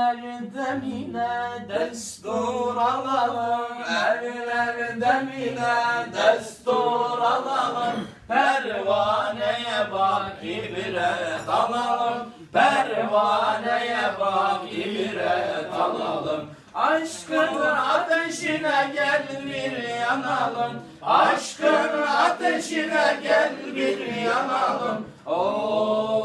Erlerde mine destur alalım. Erlerde mine destur alalım. Pervaneye bak ibire dalalım. Pervaneye bak ibire dalalım. Aşkın ateşine gel bir yanalım. Aşkın ateşine gel bir yanalım. Oo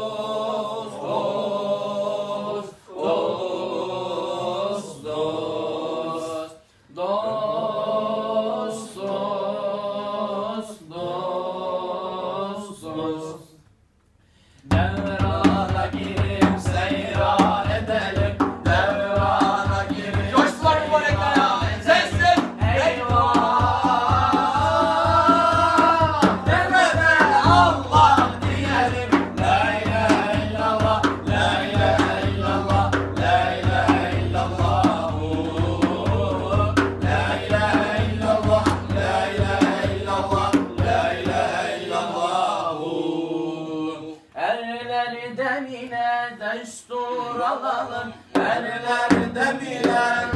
destur alalım. Erlerde bilen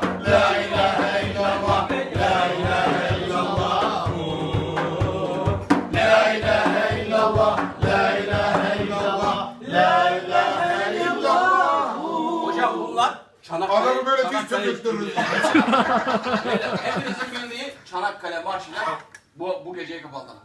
Çanakkale, Adamı böyle diz çökürttürürüz. Hepinizin bildiği Çanakkale Marşı'yla bu, bu geceyi kapatalım.